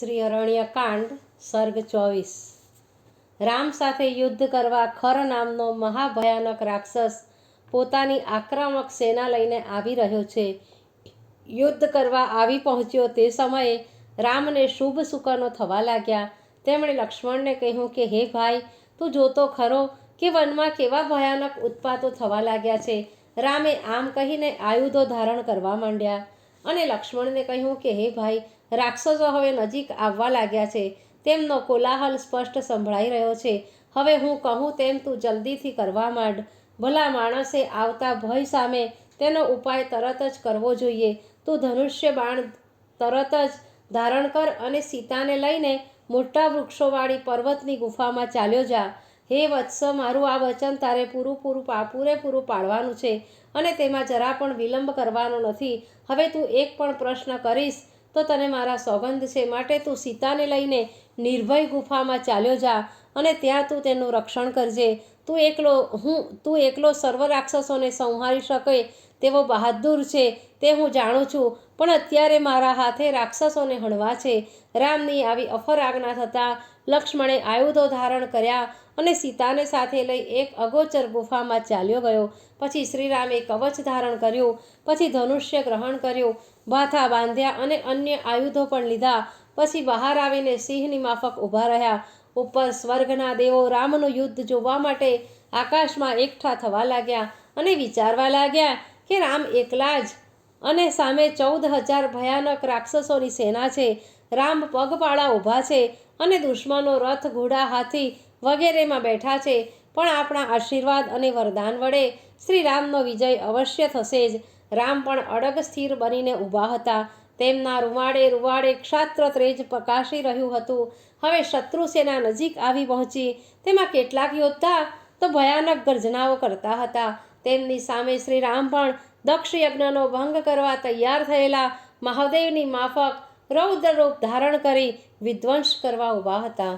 શ્રી અરણ્યકાંડ, સર્ગ ચોવીસ. રામ સાથે યુદ્ધ કરવા ખર નામનો મહાભયાનક રાક્ષસ પોતાની આક્રમક સેના લઈને આવી રહ્યો છે. યુદ્ધ કરવા આવી પહોંચ્યો તે સમયે રામને શુભ સુકનો થવા લાગ્યા. તેમણે લક્ષ્મણને કહ્યું કે, હે ભાઈ, તું જોતો ખરો કે વનમાં કેવા ભયાનક ઉત્પાતો થવા લાગ્યા છે. રામે આમ કહીને આયુધો ધારણ કરવા માંડ્યા અને લક્ષ્મણને કહ્યું કે, હે ભાઈ રાક્ષસો હવે નજીક આવવા લાગ્યા છે. તેમનો કોલાહલ સ્પષ્ટ સંભળાઈ રહ્યો છે. હવે હું કહું તેમ તું જલ્દીથી કરવા માંડ. ભલા માણસે આવતા ભય સામે તેનો ઉપાય તરત જ કરવો જોઈએ. તું ધનુષ્ય બાણ તરત જ ધારણ કર અને સીતાને લઈને મોટા વૃક્ષોવાળી પર્વતની ગુફામાં ચાલ્યો જા. હે વત્સ, મારું આ વચન તારે પૂરું પૂરું પૂરેપૂરું પાડવાનું છે અને તેમાં જરા પણ વિલંબ કરવાનો નથી. હવે તું એક પણ પ્રશ્ન કરીશ. તો તને મારા સોગંદ છે માટે તું સીતાને લઈને નિર્ભય ગુફામાં ચાલ્યો જા અને ત્યાં તું તેનું રક્ષણ કરજે. તું એકલો હું, તું એકલો સર્વ રાક્ષસોને સંહારી શકે તેવો બહાદુર છે તે હું જાણું છું. પણ અત્યારે મારા હાથે રાક્ષસોને હણવા છે. રામની આવી અફર આજ્ઞા થતાં લક્ષ્મણે આયુધો ધારણ કર્યા અને સીતાને સાથે લઈ એક અગોચર ગુફામાં ચાલ્યો ગયો. પછી શ્રીરામે કવચ ધારણ કર્યું, પછી ધનુષ્ય ગ્રહણ કર્યું, ભાથા બાંધ્યા અને અન્ય આયુધો પણ લીધા. પછી બહાર આવીને સિંહની માફક ઊભા રહ્યા. ઉપર સ્વર્ગના દેવો રામનું યુદ્ધ જોવા માટે આકાશમાં એકઠા થવા લાગ્યા અને વિચારવા લાગ્યા કે રામ એકલા જ અને સામે ચૌદ હજાર ભયાનક રાક્ષસોની સેના છે. રામ પગપાળા ઊભા છે અને દુશ્મનો રથ ઘોડા હાથી વગેરેમાં બેઠા છે. પણ આપણા આશીર્વાદ અને વરદાન વડે શ્રી રામનો વિજય અવશ્ય થશે જ. રામ પણ અડગ સ્થિર બનીને ઊભા હતા. તેમના રૂવાડે રૂવાડે ક્ષાત્ર ત્રેજ પ્રકાશી રહ્યું હતું. હવે શત્રુ સેના નજીક આવી પહોંચી. તેમાં કેટલાક યોદ્ધા તો ભયાનક ગર્જનાઓ કરતા હતા. તેમની સામે શ્રી રામ પણ દક્ષ યજ્ઞનો ભંગ કરવા તૈયાર થયેલા મહાદેવની માફક રૌદ્ર રૂપ ધારણ કરી વિધ્વંસ કરવા ઊભા હતા.